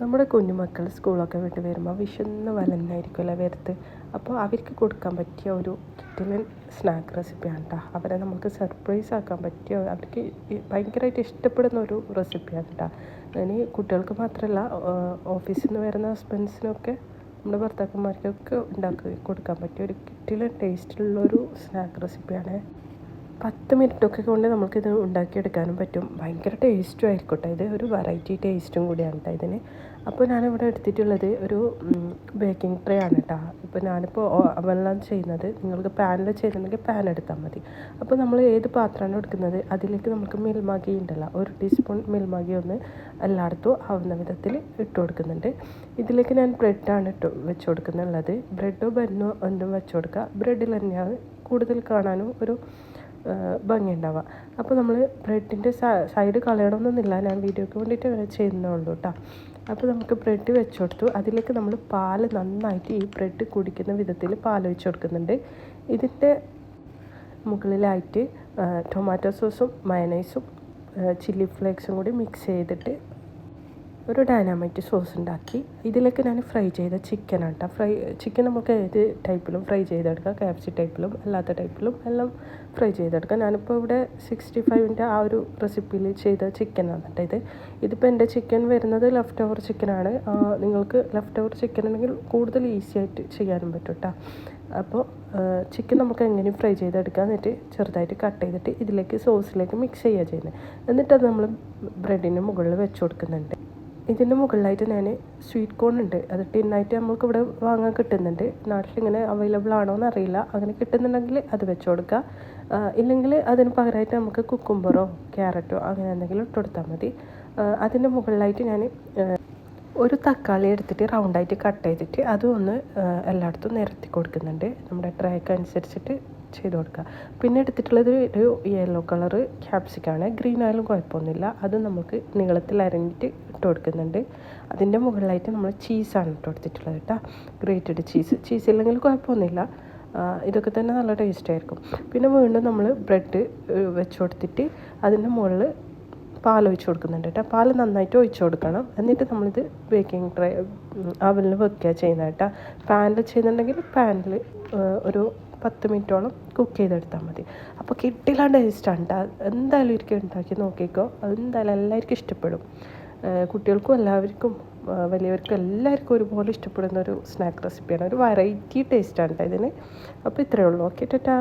നമ്മുടെ കുഞ്ഞുമക്കൾ സ്കൂളൊക്കെ വിട്ട് വരുമ്പോൾ വിശന്ന് വലന്നായിരിക്കുമല്ലോ വരുത്ത് അപ്പോൾ അവർക്ക് കൊടുക്കാൻ പറ്റിയ ഒരു കിറ്റിലൻ സ്നാക്ക് റെസിപ്പിയാണ് കേട്ടോ അവരെ നമുക്ക് സർപ്രൈസ് ആക്കാൻ പറ്റിയ അവർക്ക് ഭയങ്കരമായിട്ട് ഇഷ്ടപ്പെടുന്ന ഒരു റെസിപ്പിയാണ് കേട്ടോ ഇനി കുട്ടികൾക്ക് മാത്രമല്ല ഓഫീസിൽ നിന്ന് വരുന്ന ഹസ്ബൻഡ്സിനൊക്കെ നമ്മുടെ ഭർത്താക്കന്മാർക്കൊക്കെ ഉണ്ടാക്കി കൊടുക്കാൻ പറ്റിയ ഒരു കിറ്റിലൻ ടേസ്റ്റിലുള്ളൊരു സ്നാക്ക് റെസിപ്പിയാണ് പത്ത് മിനിറ്റൊക്കെ കൊണ്ട് നമുക്കിത് ഉണ്ടാക്കിയെടുക്കാനും പറ്റും. ഭയങ്കര ടേസ്റ്റും ആയിരിക്കട്ടെ ഇത് ഒരു വെറൈറ്റി ടേസ്റ്റും കൂടിയാണ് കേട്ടോ ഇതിന്. അപ്പോൾ ഞാനിവിടെ എടുത്തിട്ടുള്ളത് ഒരു ബേക്കിംഗ് ട്രേ ആണ് കേട്ടോ ഇപ്പോൾ ഞാനിപ്പോൾ അവെല്ലാം ചെയ്യുന്നത് നിങ്ങൾക്ക് പാനിൽ ചെയ്യുന്നുണ്ടെങ്കിൽ പാൻ എടുത്താൽ മതി. അപ്പോൾ നമ്മൾ ഏത് പാത്രമാണ് എടുക്കുന്നത്? അതിലേക്ക് നമുക്ക് മിൽമാഗി ഉണ്ടല്ലോ. ഒരു ടീസ്പൂൺ മിൽമാഗി ഒന്ന് എല്ലായിടത്തും ആവുന്ന വിധത്തിൽ ഇട്ട് കൊടുക്കുന്നുണ്ട്. ഇതിലേക്ക് ഞാൻ ബ്രെഡാണ് ഇട്ട് വെച്ച് കൊടുക്കുന്നുള്ളത്. ബ്രെഡോ ബന്നോ ഒന്നും വെച്ച് കൊടുക്കുക ബ്രെഡിൽ തന്നെയാണ് കൂടുതൽ കാണാനും ഒരു ഭംഗി ഉണ്ടാവുക അപ്പോൾ നമ്മൾ ബ്രെഡിന്റെ സൈഡ് കളയണമെന്നൊന്നുമില്ല. ഞാൻ വീഡിയോയ്ക്ക് വേണ്ടിയിട്ട് ചെയ്യുന്നുള്ളൂ കേട്ടോ അപ്പോൾ നമുക്ക് ബ്രെഡ് വെച്ച് കൊടുത്തു. അതിലേക്ക് നമ്മൾ പാൽ നന്നായിട്ട് ഈ ബ്രെഡ് കുടിക്കുന്ന വിധത്തിൽ പാൽ വെച്ച് കൊടുക്കുന്നുണ്ട്. ഇതിന്റെ മുകളിലായിട്ട് ടൊമാറ്റോ സോസും മയനൈസും ചില്ലി ഫ്ലേക്സും കൂടി മിക്സ് ചെയ്തിട്ട് ഒരു ഡൈനാമൈറ്റ് സോസ് ഉണ്ടാക്കി ഇതിലേക്ക് ഞാൻ ഫ്രൈ ചെയ്ത ചിക്കൻ ആട്ടോ. ഫ്രൈ ചിക്കൻ നമുക്ക് ഏത് ടൈപ്പിലും ഫ്രൈ ചെയ്തെടുക്കാം. കാപ്സി ടൈപ്പിലും അല്ലാത്ത ടൈപ്പിലും എല്ലാം ഫ്രൈ ചെയ്തെടുക്കാം. ഞാനിപ്പോൾ ഇവിടെ സിക്സ്റ്റി ഫൈവിന്റെ ആ ഒരു റെസിപ്പിയിൽ ചെയ്ത ചിക്കനാണ് കേട്ടോ ഇത്. ഇതിപ്പോൾ എന്റെ ചിക്കൻ വരുന്നത് ലെഫ്റ്റ് ഓവർ ചിക്കനാണ് നിങ്ങൾക്ക് ലെഫ്റ്റ് ഓവർ ചിക്കൻ ഉണ്ടെങ്കിൽ കൂടുതൽ ഈസി ആയിട്ട് ചെയ്യാനും പറ്റും കേട്ടോ അപ്പോൾ ചിക്കൻ നമുക്ക് എങ്ങനെ ഫ്രൈ ചെയ്തെടുക്കാം. എന്നിട്ട് ചെറുതായിട്ട് കട്ട് ചെയ്തിട്ട് ഇതിലേക്ക് സോസിലേക്ക് മിക്സ് ചെയ്യുക ചെയ്യുന്നത് എന്നിട്ട് അത് നമ്മൾ ബ്രെഡിന് മുകളിൽ വെച്ച് കൊടുക്കുന്നുണ്ട്. ഇതിന്റെ മുകളിലായിട്ട് ഞാൻ സ്വീറ്റ് കോൺ ഉണ്ട്. അത് ടിന്നായിട്ട് നമുക്ക് ഇവിടെ വാങ്ങാൻ കിട്ടുന്നുണ്ട്. നാട്ടിൽ ഇങ്ങനെ അവൈലബിൾ ആണോ എന്ന് അറിയില്ല അങ്ങനെ കിട്ടുന്നുണ്ടെങ്കിൽ അത് വെച്ച് കൊടുക്കുക. ഇല്ലെങ്കിൽ അതിന് പകരമായിട്ട് നമുക്ക് കുക്കുംബറോ ക്യാരറ്റോ അങ്ങനെ എന്തെങ്കിലും ഇട്ട് കൊടുത്താൽ മതി. അതിന്റെ മുകളിലായിട്ട് ഞാൻ ഒരു തക്കാളി എടുത്തിട്ട് റൗണ്ടായിട്ട് കട്ട് ചെയ്തിട്ട് അതും ഒന്ന് എല്ലായിടത്തും നിരത്തി കൊടുക്കുന്നുണ്ട്. നമ്മുടെ ട്രേക്ക് അനുസരിച്ചിട്ട് ചെയ്ത് കൊടുക്കുക. പിന്നെ എടുത്തിട്ടുള്ളത് ഒരു യെല്ലോ കളറ് ക്യാപ്സിക്കാണ് ഗ്രീൻ ആയാലും കുഴപ്പമൊന്നുമില്ല. അത് നമുക്ക് നീളത്തിൽ അരഞ്ഞിട്ട് ഇട്ട് കൊടുക്കുന്നുണ്ട്. അതിന്റെ മുകളിലായിട്ട് നമ്മൾ ചീസാണ് ഇട്ട് കൊടുത്തിട്ടുള്ളത് കേട്ടോ. ഗ്രേറ്റഡ് ചീസ് ചീസ് ഇല്ലെങ്കിൽ കുഴപ്പമൊന്നുമില്ല. ഇതൊക്കെ തന്നെ നല്ല ടേസ്റ്റ് ആയിരിക്കും. പിന്നെ വീണ്ടും നമ്മൾ ബ്രെഡ് വെച്ച് കൊടുത്തിട്ട് അതിന്റെ മുകളിൽ പാൽ ഒഴിച്ച് കൊടുക്കുന്നുണ്ട് കേട്ടോ. പാൽ നന്നായിട്ട് ഒഴിച്ച് കൊടുക്കണം. എന്നിട്ട് നമ്മളിത് ബേക്കിംഗ് ട്രേ അവനിൽ വെക്കുക ചെയ്യുന്നത് കേട്ടോ. പാനിൽ ചെയ്യുന്നുണ്ടെങ്കിൽ പാനിൽ ഒരു പത്ത് മിനിറ്റോളം കുക്ക് ചെയ്തെടുത്താൽ മതി. അപ്പോൾ കിട്ടില്ല ടേസ്റ്റാണ് എന്തായാലും ഒരിക്കൽ ഉണ്ടാക്കി നോക്കിക്കോ. എന്തായാലും എല്ലാവർക്കും ഇഷ്ടപ്പെടും. കുട്ടികൾക്കും എല്ലാവർക്കും വലിയവർക്കും എല്ലാവർക്കും ഒരുപോലെ ഇഷ്ടപ്പെടുന്ന ഒരു സ്നാക്ക് റെസിപ്പിയാണ്. ഒരു വെറൈറ്റി ടേസ്റ്റാണ് ഇതിന്. അപ്പോൾ ഇത്രയേ ഉള്ളൂ. Okay tata.